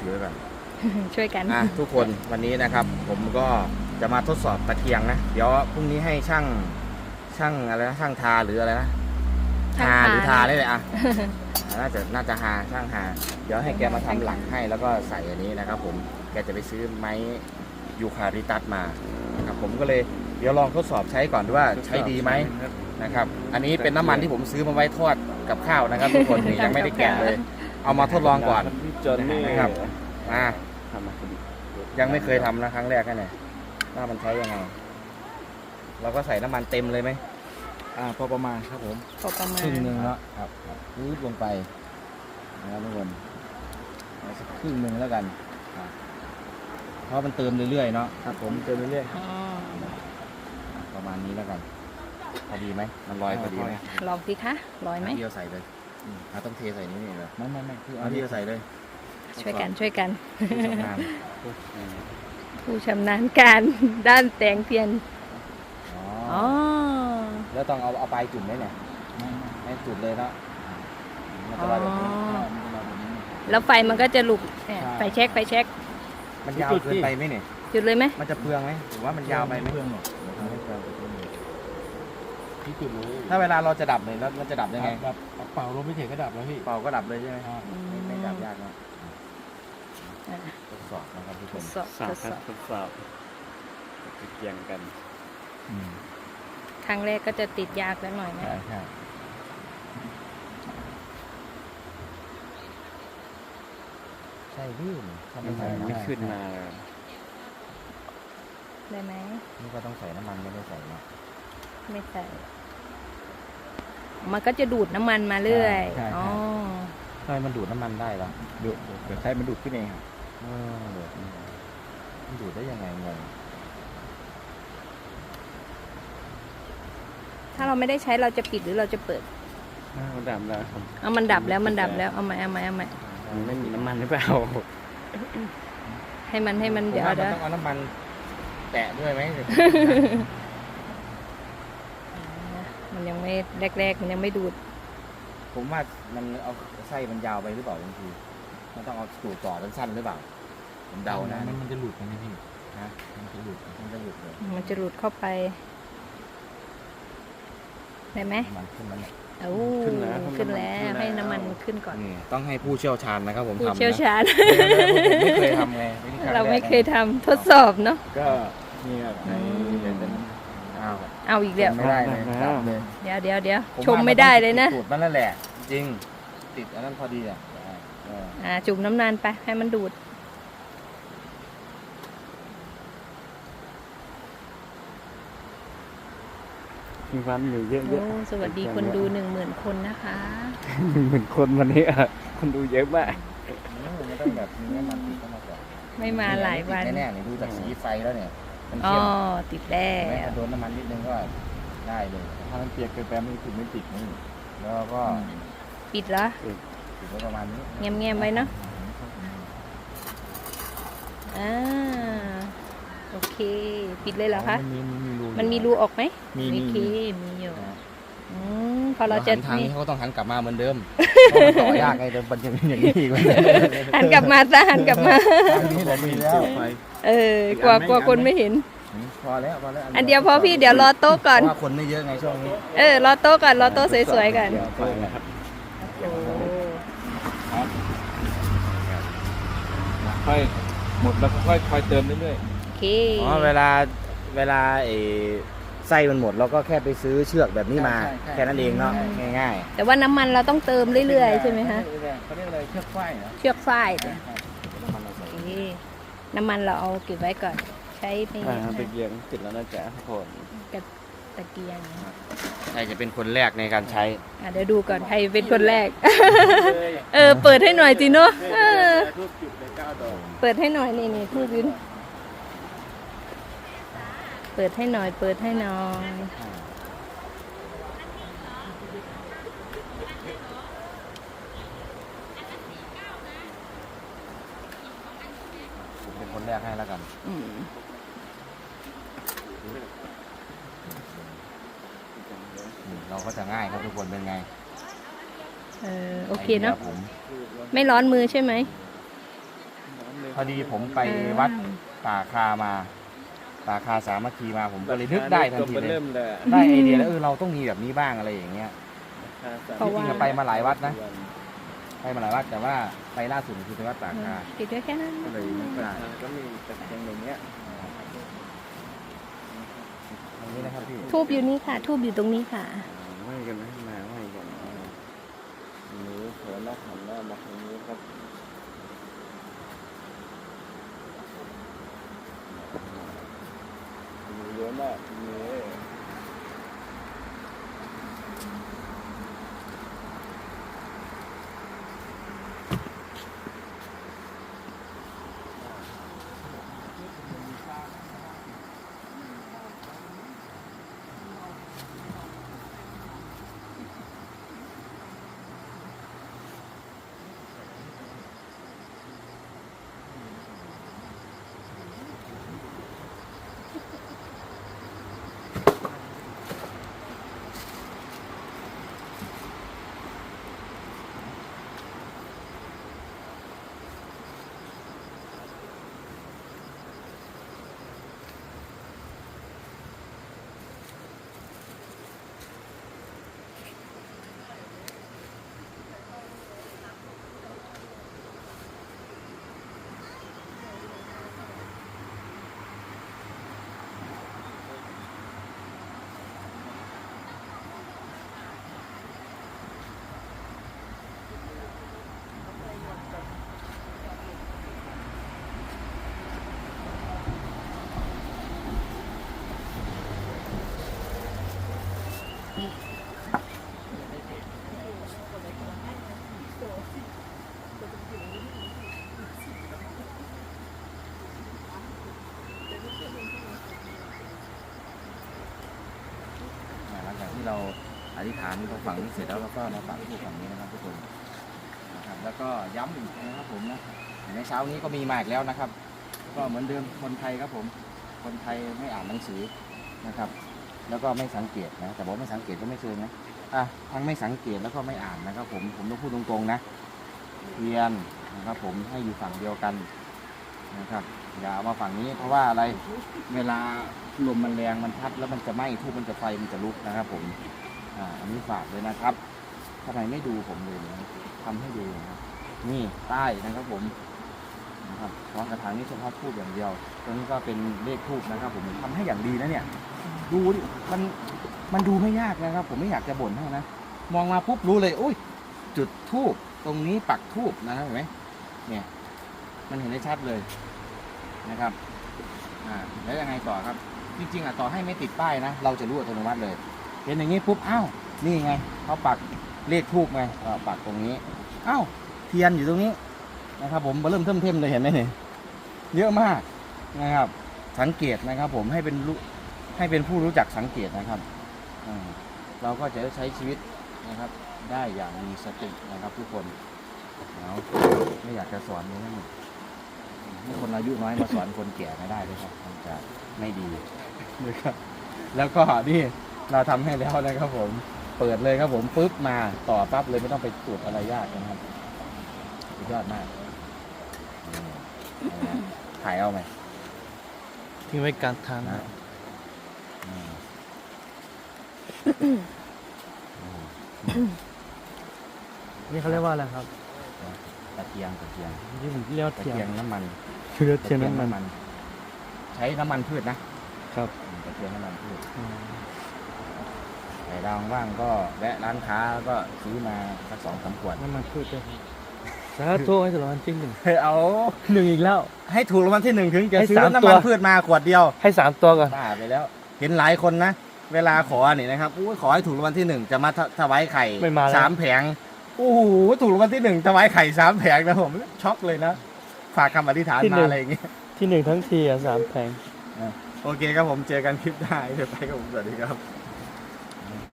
ถือไว้ก่อนช่วยกันอะทุกคนวันนี้นะครับ ผมก็จะมาทดสอบตะเกียงนะ เดี๋ยวพรุ่งนี้ให้ช่างช่างอะไรนะช่างทาหรืออะไรนะช่างทาทาหรือทาได้เลยอะน่าจะน่าจะหาช่างหา เดี๋ยวให้แกมาทำหลังให้แล้วก็ใส่อันนี้นะครับ ผมแกจะไปซื้อไม้ยูคาริตัสมานะครับผมก็เลยเดี๋ยวลองทดสอบใช้ก่อนดูว่าใช้ดีไหมนะครับ อันนี้เป็นน้ำมันที่ผมซื้อมาไว้ทอดกับข้าวนะครับทุกคนนี่ยังไม่ได้แกะเลย เอามาทดลองก่อน จนนี่นะครับอ่าทำมาคดียังไม่เคยทำนะครั้งแรกแค่ไหนว่ามันใช้ยังไง เราก็ใส่น้ำมันเต็มเลยไหมอ่าพอประมาณครับผมพอประมาณครึ่งหนึ่งเนาะครับรืดลงไปนะครับทุกคนเอาสักครึ่งหนึ่งแล้วกันอะเพราะมันเติมเรื่อยๆเนาะครับผมเจอเรื่อยอ๋อประมาณนี้แล้วกันพอดีไหมมันลอยพอดีไหมลองสิคะร้อยไหมเดียวใส่เลยอืมอะต้องเทใส่นี่นี่เลยๆไม่ไม่ไม่คือเอาเดียวใส่เลย ช่วยกันช่วยกัน ผู้ชำนาญผู้ชำนาญการด้านแตงเทียน อ๋ออ๋อแล้วต้องเอาเอาปลายจุ่มไหมเนี่ยไม่จุ่มเลยเนาะมันจะลอยแบบนี้แล้วไฟมันก็จะลุกเนี่ยไฟเช็คไฟเช็คมันยาวเกินไปไหมเนี่ยจุดเลยไหมมันจะเปลืองไหมหรือว่ามันยาวไปไหมเพื่อนหรอกพี่จุดเลยถ้าเวลาเราจะดับเลยแล้วมันจะดับยังไงแบบเป่าลมไม่ถึงก็ดับแล้วพี่เป่าก็ดับเลยใช่ไหมอืมไม่ไม่ดับยากเนอะ อะ ทดสอบนะครับทุกทคนดสอบทดสอบทดสอบเกี่ยงกันครั้งแรกก็จะติดยากแล้วหน่อยนะ ใช่ใช่ใช่พี่ถ้าไม่ใส่น้ำไม่มันขึ้นมาได้ไหม นี่ก็ต้องใส่น้ำมันไม่ได้ใส่เนาะไม่ใส่ มันก็จะดูดน้ำมันมาเรื่อย ใช่ใช่ อ๋อ ทำไมมันดูดน้ำมันได้ล่ะดูเดี๋ยวใช้มันดูดขึ้นเองครับ เออดูดมันดูดได้ยังไงงงถ้าเราไม่ได้ใช้เราจะปิดหรือเราจะเปิดมันดับแล้วครับเอามันดับแล้วมันดับแล้วเอามาเอามาเอามามันไม่มีน้ำมันหรือเปล่าให้มันให้มันเดี๋ยวว่ามันเดี๋ยวต้องเอาน้ำมัน แตะด้วยไหม มันยังไม่แรกๆมันยังไม่ดูด ผมว่ามันเอาไส้มันยาวไปหรือเปล่าบางที มันต้องเอาสูตรต่อสั้นๆหรือเปล่าผมเดานะมันมันจะหลุดนะพี่ฮะมันจะหลุดมันจะหยุดเลยมันจะหลุดเข้าไปได้ไหมมันขึ้นมันเอ้าขึ้นแล้วให้น้ำมันขึ้นก่อนนี่ต้องให้ผู้เชี่ยวชาญนะครับผมผู้ทำนะเชี่ยวชาญผมไม่เคยทำไงนี่คงเราไม่แกเคยทำทดสอบเนาะก็นี่ครับอืมเดี๋ยวจะอ้าวเอาอีกแล้วไม่ได้เลยครับดับเลยเดี๋ยวเดี๋ยวเดี๋ยวผชมไม่ได้เลยนะติสูตรมันนั่นแหละ จริง ติดอันนั้นพอดีอะเอออ่าจุ่มน้ำนานไปให้มันดูด มีฟันอยู่เยอะโอ้สวัสดีคนดูหนึ่งหมื่นคนนะคะเหมือนคนวันนี้อะคนดูเยอะมากไม่ต้องแบบนี้มันติดเข้ามาก่อนไม่มาหลายวันติดแน่ๆเนี่ยดูจากสีไฟแล้วเนี่ยมันอ๋อเข้มติดแล้เห็นไหมวถ้าโดนน้ำมันนิดนึงก็ได้เลย ถ้ามันเปียกเกินไปมันถึงไม่ติดนี่แล้วก็ปิดแล้วติด ไว้ประมาณนี้เงียบๆไว้เนาะอ่าโอเค ปิดเลยเหรอคะ มันมีมีรูมันมีรูออกไหมมีโอมีเคมีมีอยู่อืมพอเราจะหันทางนี่นี้เขาก็ต้องหันกลับมาเหมือนเดิมเพราะมันต่อยากไงเดิมมันจะเป็นอย่างนี้อีกไหมหันกลับมาซะหันกลับมาทางนี้แหละมีแล้วไฟเออกลัวกลัวคนไม่เห็น พอแล้วพอแล้วอันเดียวพอพี่เดี๋ยวรอโต๊ะก่อน เพราะว่าคนไม่เยอะไงช่วงนี้เออรอโต๊ะก่อนรอโต๊ะสวยๆก่อนไฟนะครับ โอ้ ค่อยหมดแล้วก็ค่อยคอยเติมเรื่อยโอเคอ๋อเวลาเวลาไอ้ไส้มันหมดเราก็แค่ไปซื้อเชือกแบบนี้มาแค่นั้นเองเนาะง่าย แต่ว่าน้ำมันเราต้องเติมๆเรื่อยๆใช่ไหมคะเขาเรียกอะไรเชือกฝ้ายเหรอเชือกฝ้ายเนี่ยๆน้ำมันเราใส่โอเคน้ำมันเราเอาเก็บไว้ก่อน ใช้ในอ่าตะเกียงติดแล้วนะจ๊ะทุกคนตะเกียงใครจะเป็นคนแรกในการใช้ อะเดี๋ยวดูก่อนใครเป็นคนแรก เออเปิดให้หน่อยจิเนาะเออ รูปจุด เลยเก้าดอกเปิดให้หน่อยนี่นี่ทูบยืนเปิดให้หน่อย เปิดให้หน่อยผมเป็นคนแรกให้แล้วกันอืมอืมเราก็จะง่ายครับทุกคนเป็นไงเออโอเคเนาะไอดียผม ไม่ร้อนมือใช่ไหมพ อดีผมไปวัดป่าคามาป่าคาสามัคคีมาผมก็เลยนึกได้ทันทีตัวเลเริ่ยมเลยอะได้ไอเดียแล้วเออเราต้องมีแบบนี้บ้างอะไรอย่างเงี้ยเพราะว่าจริงๆอะไปมาหลายวัดนะไปมาหลายวัดแต่ว่าไปล่าสุดคือไปวัดป่าคาปิดไว้แค่นั้นก็เลยนึกได้ก็มีแต่เพียงอย่างเงี้ยตรงนี้นะครับพี่ทูบอยู่นี่ค่ะ ทูบอยู่ตรงนี้ค่ะไม่กันนะมาไม่กันหนูเขินแล้วหันหน้ามาทางนี้ครับ หนูเย ธิษฐานตรงฝั่งนี้เสร็จแล้วเราก็มาปักที่ฝั่งนี้นะครับทุกคนนะครับแล้วก็ย้ำอีกนะครับผมนะในเช้านี้ก็มีมาอีกแล้วนะครับ ก็เหมือนเดิมคนไทยครับผม คนไทยไม่อ่านหนังสือนะครับ แล้วก็ไม่สังเกตนะแต่บอกไม่สังเกตก็ไม่เชิงนะอะทั้งไม่สังเกตแล้วก็ไม่อ่านนะครับ ผมผมต้องพูดตรงๆนะเรียนนะครับ ผมให้อยู่ฝั่งเดียวกันนะครับอย่าเอามาฝั่งนี้เพราะว่าอะไรเวลาลมมันแรงมันพัดแล้วมันจะไหม้ทูบมันจะไฟมันจะลุกนะครับผม อ่าอันนี้ฝากเลยนะครับทำไมไม่ดูผมเลยนะทำให้ดูนะครับนี่ใต้นะครับผมนะครับพร้อมกระถางนี้เฉพาะทูบอย่างเดียวตรงนี้ก็เป็นเลขทูบนะครับ ผมทำให้อย่างดีนะเนี่ย ดูดิมันมันดูไม่ยากนะครับ ผมไม่อยากจะบ่นให้นะมองมาปุ๊บรู้เลยอุ้ยจุดทูบตรงนี้ปักทูบนะครับเห็นไหมเนี่ย มันเห็นได้ชัดเลยนะครับอ่าแล้วยังไงต่อครับ จริงๆอะต่อให้ไม่ติดป้ายนะ เราจะรู้อัตโนมัติเลย เห็นอย่างนี้ปุ๊บอ้าวนี่ไงเขาปักเลขทูบไงปักตรงนี้อ้าวเทียนอยู่ตรงนี้นะครับผมเริ่มเทิมเทิมๆเลยเห็นไหมเนี่ยเยอะมากนะครับ สังเกตนะครับ ผมให้เป็นรู้ให้เป็นผู้รู้จักสังเกตนะครับเราก็จะใช้ชีวิตนะครับ ได้อย่างมีสตินะครับทุกคนเอาไม่อยากจะสอนเลยนะให้คนอายุน้อยมาสอนคนแก่ไม่ได้เลยครับมันจะไม่ดีนะครับแล้วก็นี่ เราทำให้แล้วนะครับผมเปิดเลยครับผมปุ๊บมาต่อปั๊บเลยไม่ต้องไปตรวจอะไรยากนะครับสุดยอดมากนี่นะถ่ายเอาไหมทิ้งไว้กลางทางนะนะอืมอืมนี่เขาเรียกว่าอะไรครับตะเกียงตะเกียงที่ผมเรียกว่าตะเทียนเกียงน้ำมันคือเทียนน้ำมัน ใช้น้ำมันพืชนะครับอืมตะเกียงน้ำมันพืช อืมใส่ดาวว่างๆก็แวะร้านค้าแล้วก็ซื้อมาสักสองสามขวดน้ำมันพืชด้วยสาธุให้ถูกรางวัลที่หนึ่งเฮ้ยเอาหนึ่งอีกแล้ว ให้ถูกรางวัลที่หนึ่งถึงจะให้ซื้อสามน้ำตัมันวพืชมาขวดเดียว ให้สามตัวก่อนบ้าไปแล้ว เห็นหลายคนนะ เวลาขอนี่นะครับอู้ขอให้ถูกรางวัลที่หนึ่งจะมาถถวายไข่ไม่มาแล้วสามแผงโอ้โหถูกรางวัลที่หนึ่งถวายไข่สามแผงนะผมช็อกเลยนะฝากคำอธิษฐานมาอะไรอย่างเงี้ยที่หนึ่งทั้งทีอะสามแผงโอเคครับผมเจอกันคลิปหน้าเดี๋ยวไปครับผมสวัสดีครับ